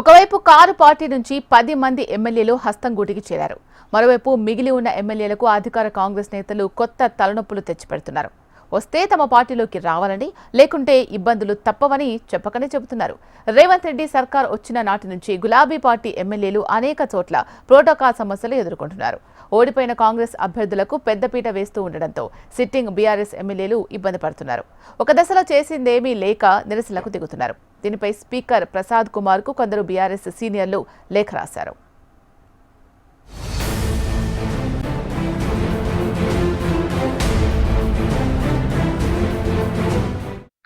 ఒకవైపు car party నుంచి పది మంది ఎమ్మెల్యేలు హస్తం గూటికి చేరారు. మరోవైపు మిగిలి ఉన్న ఎమ్మెల్యేలకు అధికార కాంగ్రెస్ నేతలు కొత్త తలనొప్పులు తెచ్చిపెడుతున్నారు. వస్తే తమ పార్టీలోకి రావాలని లేకుంటే ఇబ్బందులు తప్పవని చెప్పకనే చెబుతున్నారు. రేవంత్ రెడ్డి సర్కార్ వచ్చిన నాటి నుంచి గులాబీ పార్టీ ఎమ్మెల్యేలు అనేక చోట్ల ప్రోటోకాల్ సమస్యలు ఎదుర్కొంటున్నారు. ఓడిపోయిన కాంగ్రెస్ అభ్యర్థులకు పెద్దపీట వేస్తూ ఉండడంతో సిట్టింగ్ బీఆర్ఎస్ ఎమ్మెల్యేలు ఇబ్బంది పడుతున్నారు. ఒక దశలో చేసిందేమీ లేక నిరసనలకు దిగుతున్నారు. దీనిపై స్పీకర్ ప్రసాద్ కుమార్కు కొందరు బీఆర్ఎస్ సీనియర్లు లేఖ రాశారు.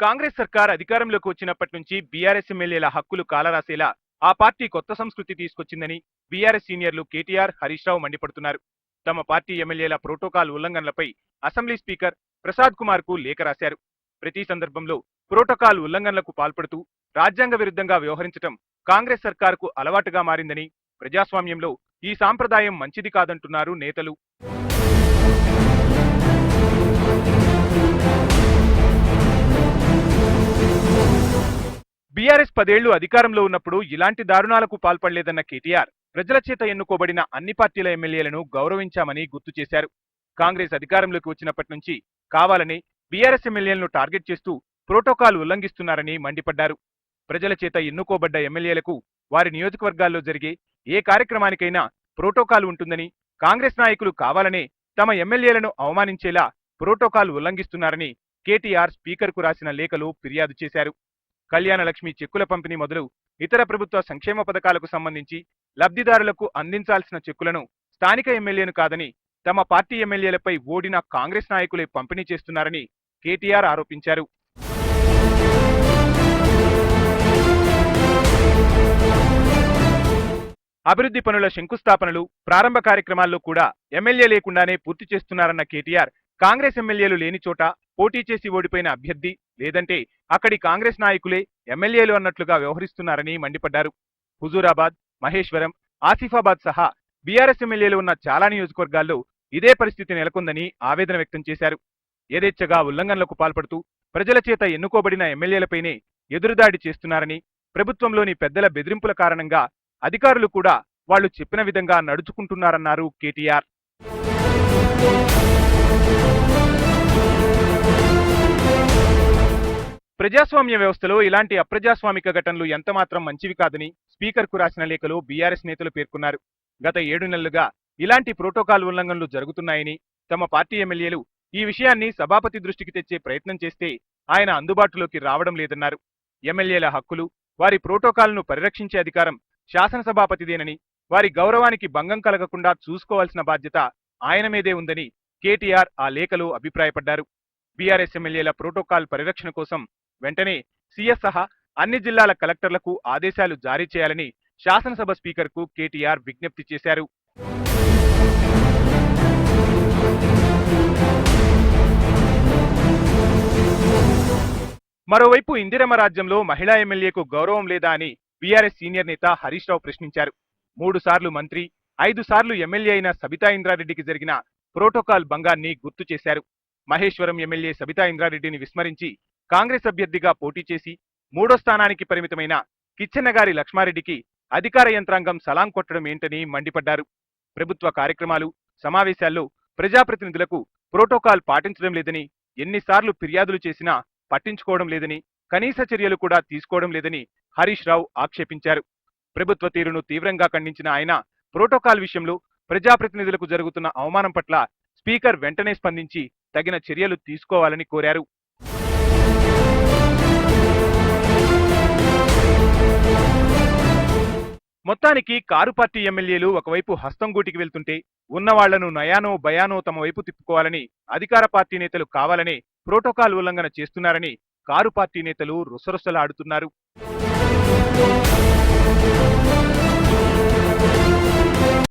కాంగ్రెస్ సర్కార్ అధికారంలోకి వచ్చినప్పటి నుంచి బీఆర్ఎస్ ఎమ్మెల్యేల హక్కులు కాలరాసేలా ఆ పార్టీ కొత్త సంస్కృతి తీసుకొచ్చిందని బీఆర్ఎస్ సీనియర్లు కేటీఆర్ హరీష్ రావు మండిపడుతున్నారు. తమ పార్టీ ఎమ్మెల్యేల ప్రోటోకాల్ ఉల్లంఘనలపై అసెంబ్లీ స్పీకర్ ప్రసాద్ కుమార్కు లేఖ రాశారు. ప్రతి సందర్భంలో ప్రోటోకాల్ ఉల్లంఘనలకు పాల్పడుతూ రాజ్యాంగ విరుద్ధంగా వ్యవహరించటం కాంగ్రెస్ సర్కారుకు అలవాటుగా మారిందని ప్రజాస్వామ్యంలో ఈ సాంప్రదాయం మంచిది కాదంటున్నారు నేతలు. బీఆర్ఎస్ పదేళ్ళు అధికారంలో ఉన్నప్పుడు ఇలాంటి దారుణాలకు పాల్పడలేదన్న కేటీఆర్ ప్రజల చేత ఎన్నుకోబడిన అన్ని పార్టీల ఎమ్మెల్యేలను గౌరవించామని గుర్తు చేశారు. కాంగ్రెస్ అధికారంలోకి వచ్చినప్పటి నుంచి కావాలని బీఆర్ఎస్ ఎమ్మెల్యేలను టార్గెట్ చేస్తూ ప్రోటోకాల్ ఉల్లంఘిస్తున్నారని మండిపడ్డారు. ప్రజల చేత ఎన్నుకోబడ్డ ఎమ్మెల్యేలకు వారి నియోజకవర్గాల్లో జరిగే ఏ కార్యక్రమానికైనా ప్రోటోకాల్ ఉంటుందని కాంగ్రెస్ నాయకులు కావాలనే తమ ఎమ్మెల్యేలను అవమానించేలా ప్రోటోకాల్ ఉల్లంఘిస్తున్నారని కేటీఆర్ స్పీకర్కు రాసిన లేఖలో ఫిర్యాదు చేశారు. కళ్యాణలక్ష్మి చెక్కుల పంపిణీ మొదలు ఇతర ప్రభుత్వ సంక్షేమ పథకాలకు సంబంధించి లబ్ధిదారులకు అందించాల్సిన చెక్కులను స్థానిక ఎమ్మెల్యేను కాదని తమ పార్టీ ఎమ్మెల్యేలపై ఓడిన కాంగ్రెస్ నాయకులే పంపిణీ చేస్తున్నారని కేటీఆర్ ఆరోపించారు. అభివృద్ధి పనుల శంకుస్థాపనలు ప్రారంభ కార్యక్రమాల్లో కూడా ఎమ్మెల్యే లేకుండానే పూర్తి చేస్తున్నారన్న కేటీఆర్ కాంగ్రెస్ ఎమ్మెల్యేలు లేని చోట పోటీ చేసి ఓడిపోయిన అభ్యర్థి లేదంటే అక్కడి కాంగ్రెస్ నాయకులే ఎమ్మెల్యేలు అన్నట్లుగా వ్యవహరిస్తున్నారని మండిపడ్డారు. హుజూరాబాద్ మహేశ్వరం ఆసిఫాబాద్ సహా బీఆర్ఎస్ ఎమ్మెల్యేలు ఉన్న చాలా నియోజకవర్గాల్లో ఇదే పరిస్థితి నెలకొందని ఆవేదన వ్యక్తం చేశారు. యథేచ్ఛగా ఉల్లంఘనలకు పాల్పడుతూ ప్రజల చేత ఎన్నుకోబడిన ఎమ్మెల్యేలపైనే ఎదురుదాడి చేస్తున్నారని ప్రభుత్వంలోని పెద్దల బెదిరింపుల కారణంగా అధికారులు కూడా వాళ్ళు చెప్పిన విధంగా నడుచుకుంటున్నారన్నారు కేటీఆర్. ప్రజాస్వామ్య వ్యవస్థలో ఇలాంటి అప్రజాస్వామిక ఘటనలు ఎంతమాత్రం మంచివి కాదని స్పీకర్కు రాసిన లేఖలో బీఆర్ఎస్ నేతలు పేర్కొన్నారు. గత ఏడు నెలలుగా ఇలాంటి ప్రోటోకాల్ ఉల్లంఘనలు జరుగుతున్నాయని తమ పార్టీ ఎమ్మెల్యేలు ఈ విషయాన్ని సభాపతి దృష్టికి తెచ్చే ప్రయత్నం చేస్తే ఆయన అందుబాటులోకి రావడం లేదన్నారు. ఎమ్మెల్యేల హక్కులు వారి ప్రోటోకాల్ను పరిరక్షించే అధికారం శాసనసభాపతిదేనని వారి గౌరవానికి భంగం కలగకుండా చూసుకోవాల్సిన బాధ్యత ఆయన మీదే ఉందని కేటీఆర్ ఆ లేఖలో అభిప్రాయపడ్డారు. బీఆర్ఎస్ ఎమ్మెల్యేల ప్రోటోకాల్ పరిరక్షణ కోసం వెంటనే సీఎస్ సహా అన్ని జిల్లాల కలెక్టర్లకు ఆదేశాలు జారీ చేయాలని శాసనసభ స్పీకర్కు కేటీఆర్ విజ్ఞప్తి చేశారు. మరోవైపు ఇందిరమ రాజ్యంలో మహిళా ఎమ్మెల్యేకు గౌరవం లేదా అని బీఆర్ఎస్ సీనియర్ నేత హరీష్ రావు ప్రశ్నించారు. మూడు సార్లు మంత్రి ఐదు సార్లు ఎమ్మెల్యే అయిన సబితా ఇంద్రారెడ్డికి జరిగిన ప్రోటోకాల్ భంగాన్ని గుర్తు చేశారు. మహేశ్వరం ఎమ్మెల్యే సబితా ఇంద్రారెడ్డిని విస్మరించి కాంగ్రెస్ అభ్యర్థిగా పోటీ చేసి మూడో స్థానానికి పరిమితమైన కిచ్చెన్నగారి లక్ష్మారెడ్డికి అధికార యంత్రాంగం సలాం కొట్టడం ఏంటని మండిపడ్డారు. ప్రభుత్వ కార్యక్రమాలు సమావేశాల్లో ప్రజాప్రతినిధులకు ప్రోటోకాల్ పాటించడం లేదని ఎన్నిసార్లు ఫిర్యాదులు చేసినా పట్టించుకోవడం లేదని కనీస చర్యలు కూడా తీసుకోవడం లేదని హరీష్ రావు ఆక్షేపించారు. ప్రభుత్వ తీరును తీవ్రంగా ఖండించిన ఆయన ప్రోటోకాల్ విషయంలో ప్రజాప్రతినిధులకు జరుగుతున్న అవమానం పట్ల స్పీకర్ వెంటనే స్పందించి తగిన చర్యలు తీసుకోవాలని కోరారు. మొత్తానికి కారు పార్టీ ఎమ్మెల్యేలు ఒకవైపు హస్తంగూటికి వెళ్తుంటే ఉన్నవాళ్ళను నయానో భయానో తమ వైపు తిప్పుకోవాలని అధికార పార్టీ నేతలు కావాలనే ప్రోటోకాల్ ఉల్లంఘన చేస్తున్నారని కారు పార్టీ నేతలు రుసరుసలాడుతున్నారు. Thank you.